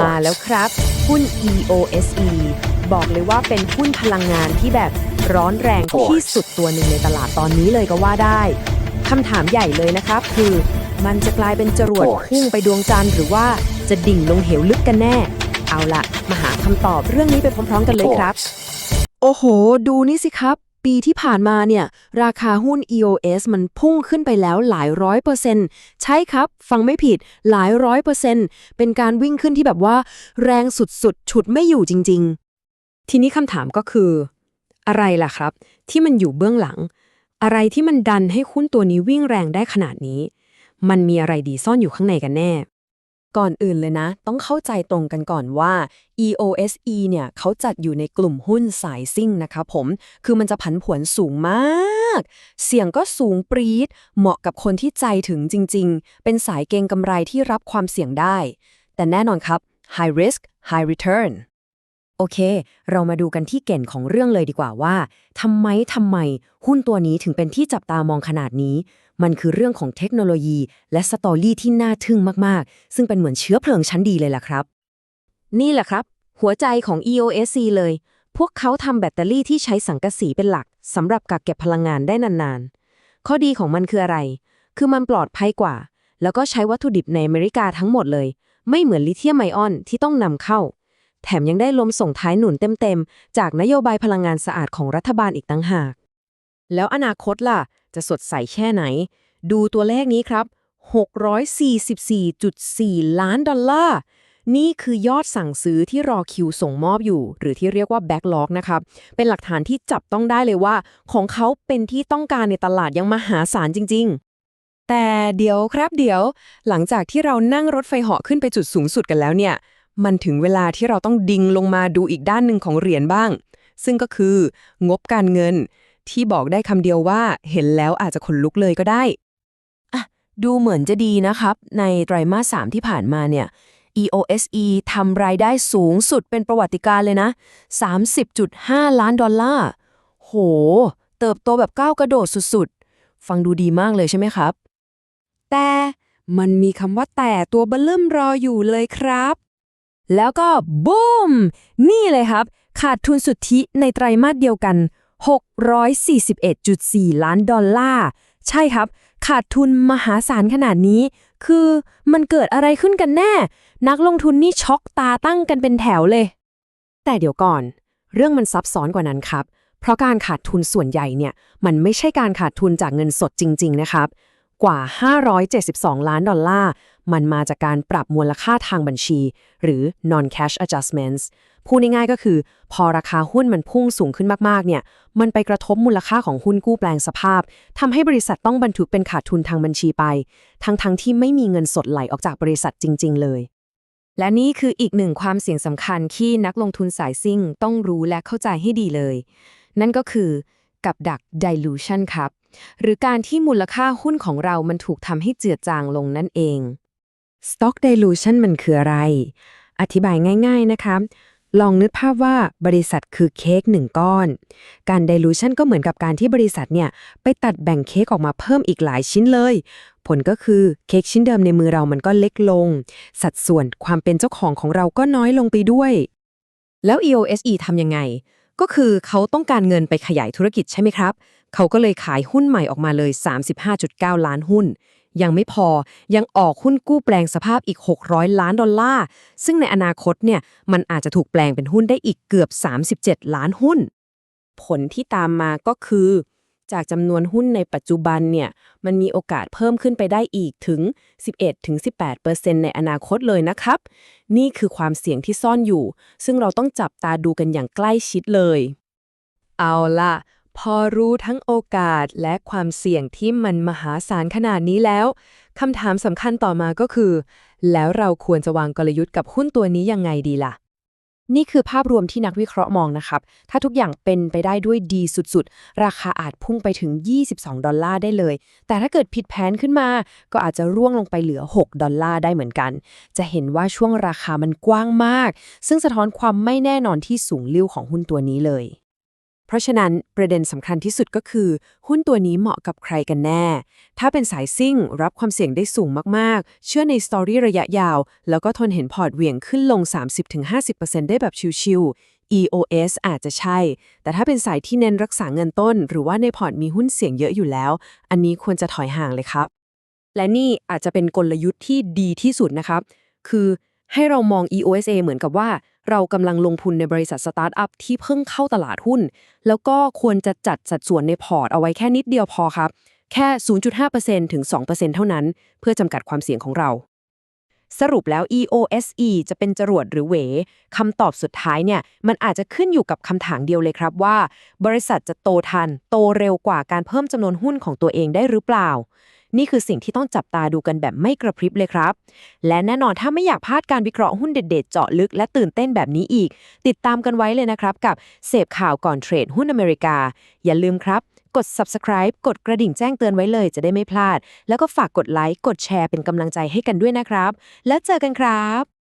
มาแล้วครับ หุ้น EOSE บอกเลยว่าเป็นหุ้นพลังงานที่แบบร้อนแรงที่สุดตัวหนึ่งในตลาดตอนนี้เลยก็ว่าได้คำถามใหญ่เลยนะครับ คือมันจะกลายเป็นจรวดพุ่งไปดวงจันทร์หรือว่าจะดิ่งลงเหวลึกกันแน่ เอาละมาหาคำตอบเรื่องนี้ไปพร้อมๆ กันเลยครับ โอ้โห ดูนี่สิครับ ปีที่ผ่านมาเนี่ย ราคาหุ้น EOS มันพุ่งขึ้นไปแล้วหลายร้อยเปอร์เซ็นต์ใช่ครับ ฟังไม่ผิดหลายร้อยเปอร์เซ็นต์เป็นการวิ่งขึ้นที่แบบว่า แรงสุดๆ ฉุดไม่อยู่จริง ๆ ทีนี้คำถามก็คือ อะไรล่ะครับ ที่มันอยู่เบื้องหลัง อะไรที่มันดันให้หุ้นตัวนี้วิ่งแรงได้ขนาดนี้ มันมีอะไรดีซ่อนอยู่ข้างในกันแน่ ก่อนอื่นเลยนะ ต้องเข้าใจตรงกันก่อนว่า EOSE เนี่ยเขาจัดอยู่ในกลุ่มหุ้นสายซิ่งนะคะผม คือมันจะผันผวนสูงมาก เสี่ยงก็สูงปรี๊ดเหมาะกับคนที่ใจถึงจริง ๆ เป็นสายเก็งกำไรที่รับความเสี่ยงได้ แต่แน่นอนครับ high risk high return โอเค เรามาดูกันที่เก่นของเรื่องเลยดีกว่าว่าทำไมทำไมหุ้นตัวนี้ถึงเป็นที่จับตามองขนาดนี้ มันคือเรื่องของเทคโนโลยี และสตอรี่ที่น่าทึ่งมากๆ ซึ่งเป็นเหมือนเชื้อเพลิงชั้นดีเลยล่ะครับ นี่แหละครับ หัวใจของ EOSC เลย พวกเขาทำแบตเตอรี่ที่ใช้สังกะสีเป็นหลักสำหรับกักเก็บพลังงานได้นานๆ ข้อดีของมันคืออะไร คือมันปลอดภัยกว่า แล้วก็ใช้วัตถุดิบในอเมริกาทั้งหมดเลย ไม่เหมือนลิเธียมไอออนที่ต้องนำเข้า แถมยังได้ลมส่งท้ายหนุนเต็มๆ จากนโยบายพลังงานสะอาดของรัฐบาลอีกตั้งหาก แล้วอนาคตล่ะจะสดใสแค่ไหน ดูตัวเลขนี้ครับ 644.4 ล้านดอลลาร์ นี่คือยอดสั่งซื้อที่รอคิวส่งมอบอยู่ หรือที่เรียกว่า backlog นะครับ เป็นหลักฐานที่จับต้องได้เลยว่า ของเขาเป็นที่ต้องการในตลาดยังมหาศาลจริง ๆแต่เดี๋ยวครับเดี๋ยว หลังจากที่เรานั่งรถไฟเหาะขึ้นไปจุดสูงสุดกันแล้วเนี่ย มันถึงเวลาที่เราต้องดิ่งลงมาดูอีกด้านหนึ่งของเหรียญบ้าง ซึ่งก็คืองบการเงิน ที่บอกได้คำเดียวว่าเห็นแล้วอาจจะขนลุกเลยก็ได้อะดูเหมือนจะดีนะครับ ในไตรมาส3ที่ผ่านมาเนี่ย EOSE ทำรายได้สูงสุดเป็นประวัติการเลยนะ 30.5 ล้านดอลลาร์ โห เติบโตแบบก้าวกระโดดสุดๆ ฟังดูดีมากเลยใช่ไหมครับ แต่มันมีคำว่าแต่ตัวเบลเริ่มรออยู่เลยครับ แล้วก็บูม นี่เลยครับ ขาดทุนสุทธิในไตรมาสเดียวกัน 641.4 ล้านดอลลาร์ ใช่ครับ ขาดทุนมหาศาลขนาดนี้ คือมันเกิดอะไรขึ้นกันแน่ นักลงทุนนี่ช็อกตาตั้งกันเป็นแถวเลย แต่เดี๋ยวก่อน เรื่องมันซับซ้อนกว่านั้นครับ เพราะการขาดทุนส่วนใหญ่เนี่ย มันไม่ใช่การขาดทุนจากเงินสดจริง ๆ นะครับ กว่า 572 ล้านดอลลาร์ มันมาจากการปรับมูลค่าทางบัญชี หรือ non-cash adjustments พูดง่ายๆก็คือ พอราคาหุ้นมันพุ่งสูงขึ้นมากๆ เนี่ย มันไปกระทบมูลค่าของหุ้นกู้แปลงสภาพทำให้บริษัทต้องบันทึกเป็นขาดทุนทางบัญชีไป ทั้งๆทที่ไม่มีเงินสดไหลออกจากบริษัทจริง ๆ เลย และนี่คืออีกหนึ่งความเสี่ยงสำคัญที่นักลงทุนสายซิ่งต้องรู้และเข้าใจให้ดีเลย นั่นก็คือกับดัก dilution ครับ หรือการที่มูลค่าหุ้นของเรามันถูกทำให้เจือจางลงนั่นเอง stock dilution มันคืออะไร อธิบายง่าย ๆนะครับลองนึกภาพว่าบริษัทคือเค้กหนึ่งก้อน การ dilution ก็เหมือนกับการที่บริษัทเนี่ย ไปตัดแบ่งเค้กออกมาเพิ่มอีกหลายชิ้นเลย ผลก็คือเค้กชิ้นเดิมในมือเรามันก็เล็กลง สัดส่วนความเป็นเจ้าของของเราก็น้อยลงไปด้วย แล้ว EOSE ทำยังไง ก็คือเขาต้องการเงินไปขยายธุรกิจใช่ไหมครับ เขาก็เลยขายหุ้นใหม่ออกมาเลย 35.9 ล้านหุ้น ยังไม่พอยังออกหุ้นกู้แปลงสภาพอีก 600 ล้านดอลลาร์ ซึ่งในอนาคตเนี่ยมันอาจจะถูกแปลงเป็นหุ้นได้อีกเกือบ 37 ล้านหุ้น ผลที่ตามมาก็คือ จากจำนวนหุ้นในปัจจุบันเนี่ยมันมีโอกาสเพิ่มขึ้นไปได้อีกถึง 11-18%ในอนาคตเลยนะครับ นี่คือความเสี่ยงที่ซ่อนอยู่ ซึ่งเราต้องจับตาดูกันอย่างใกล้ชิดเลย เอาล่ะ พอรู้ทั้งโอกาสและความเสี่ยงที่มันมหาศาลขนาดนี้แล้วคำถามสำคัญต่อมาก็คือ แล้วเราควรจะวางกลยุทธ์กับหุ้นตัวนี้ยังไงดีล่ะ นี่คือภาพรวมที่นักวิเคราะห์มองนะครับ ถ้าทุกอย่างเป็นไปได้ด้วยดีสุดๆ ราคาอาจพุ่งไปถึง 22 ดอลลาร์ได้เลย แต่ถ้าเกิดผิดแผนขึ้นมา ก็อาจจะร่วงลงไปเหลือ 6 ดอลลาร์ได้เหมือนกัน จะเห็นว่าช่วงราคามันกว้างมาก ซึ่งสะท้อนความไม่แน่นอนที่สูงลิ่วของหุ้นตัวนี้เลย เพราะฉะนั้นประเด็นสำคัญที่สุดก็คือ หุ้นตัวนี้เหมาะกับใครกันแน่ ถ้าเป็นสายซิ่ง รับความเสี่ยงได้สูงมากๆ เชื่อในสตอรี่ระยะยาว แล้วก็ทนเห็นพอร์ตเหวี่ยงขึ้นลง 30-50%ได้แบบชิวๆ EOS อาจจะใช่ แต่ถ้าเป็นสายที่เน้นรักษาเงินต้น หรือว่าในพอร์ตมีหุ้นเสี่ยงเยอะอยู่แล้ว อันนี้ควรจะถอยห่างเลยครับ และนี่อาจจะเป็นกลยุทธ์ที่ดีที่สุดนะครับ คือให้เรามอง EOSA เหมือนกับว่า เรากำลังลงทุนในบริษัทสตาร์ทอัพที่เพิ่งเข้าตลาดหุ้น แล้วก็ควรจะจัดสัดส่วนในพอร์ตเอาไว้แค่นิดเดียวพอครับ แค่ 0.5%ถึง 2%เท่านั้น เพื่อจำกัดความเสี่ยงของเรา สรุปแล้ว EOSE จะเป็นจรวดหรือเหวคำตอบสุดท้ายเนี่ย มันอาจจะขึ้นอยู่กับคำถามเดียวเลยครับว่า บริษัทจะโตทัน โตเร็วกว่าการเพิ่มจำนวนหุ้นของตัวเองได้หรือเปล่า นี่คือสิ่งที่ต้องจับตาดูกันแบบไม่กระพริบเลยครับ และแน่นอนถ้าไม่อยากพลาดการวิเคราะห์หุ้นเด็ดๆเจาะลึกและตื่นเต้นแบบนี้อีก ติดตามกันไว้เลยนะครับ กับเสพข่าวก่อนเทรดหุ้นอเมริกา อย่าลืมครับ กด subscribe กดกระดิ่งแจ้งเตือนไว้เลยจะได้ไม่พลาด แล้วก็ฝากกดไลค์กดแชร์เป็นกำลังใจให้กันด้วยนะครับ แล้วเจอกันครับ